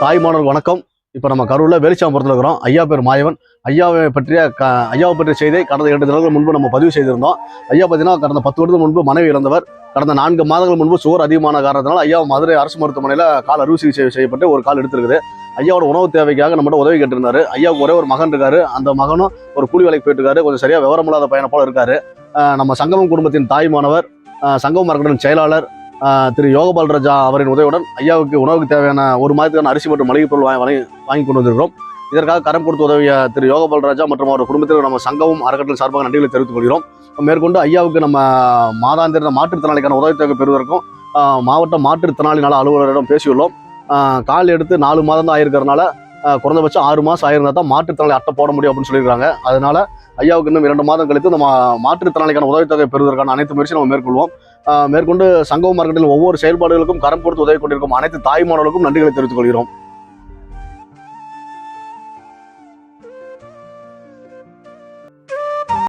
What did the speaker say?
தாய்மானவர் வணக்கம். இப்போ நம்ம கரூரில் வெளிச்சாம்பரத்தில் இருக்கிறோம். ஐயா பேர் மாயவன். ஐயாவை பற்றிய க ஐயாவை பற்றிய செய்தியை கடந்த இரண்டு தினங்கள் முன்பு நம்ம பதிவு செய்திருந்தோம். ஐயா பார்த்தீங்கன்னா கடந்த பத்து வருடத்துக்கு முன்பு மனைவி இறந்தவர். கடந்த நான்கு மாதங்கள் முன்பு சுவர் அதிகமான காரணத்தினால் ஐயா மதுரை அரசு மருத்துவமனையில் கால் அறுவை சிகிச்சை செய்யப்பட்டு ஒரு கால் எடுத்திருக்குது. ஐயாவோட உணவு தேவைக்காக நம்மகிட்ட உதவி கேட்டிருந்தாரு. ஐயாவுக்கு ஒரே ஒரு மகன் இருக்காரு. அந்த மகனும் ஒரு கூலி வேலைக்கு போயிட்டு இருக்காரு. கொஞ்சம் சரியாக விவரம் இல்லாத பையனை போல இருக்காரு. நம்ம சங்கமம் குடும்பத்தின் தாய்மானவர் அஹ் மரக்கடன் செயலாளர் திரு யோகபால் ராஜா அவரின் உதவியுடன் ஐயாவுக்கு உணவுக்கு தேவையான ஒரு மாதத்துக்கான அரிசி மற்றும் மளிகை பொருள் வாங்கி வாங்கி கொண்டு வந்திருக்கிறோம். இதற்காக கரம் கொடுத்து உதவிய திரு யோகபால் ராஜா மற்றும் அவர் குடும்பத்திற்கு நம்ம சங்கமும் அறக்கட்டளை சார்பாக நன்றிகளை தெரிவித்துக் கொள்கிறோம். மேற்கொண்டு ஐயாவுக்கு நம்ம மாதாந்திர மாற்றுத்திறனாளிக்கான உதவித்தொகை பெறுவதற்கும் மாவட்ட மாற்றுத்திறனாளி நல அலுவலரிடம் பேசியுள்ளோம். கால் எடுத்து நாலு மாதம் தான் ஆயிருக்கிறதுனால குறைந்தபட்சம் ஆறு மாதம் ஆயிருந்தா தான் மாற்றுத்திறனாளி அட்டை போட முடியும் அப்படின்னு சொல்லியிருக்காங்க. அதனால ஐயாவுக்கு இன்னும் இரண்டு மாதம் கழித்து நம்ம மாற்றுத்திறனாளிக்கான உதவித்தொகை பெறுவதற்கான அனைத்து முயற்சியும் நம்ம மேற்கொள்வோம். மேற்கொண்டு சங்கம் மார்க்கெட்டில் ஒவ்வொரு செயல்பாடுகளுக்கும் கரம் கொடுத்து உதவி கொண்டிருக்கும் அனைத்து தாய்மார்களுக்கும் நன்றிகளை தெரிவித்துக் கொள்கிறோம்.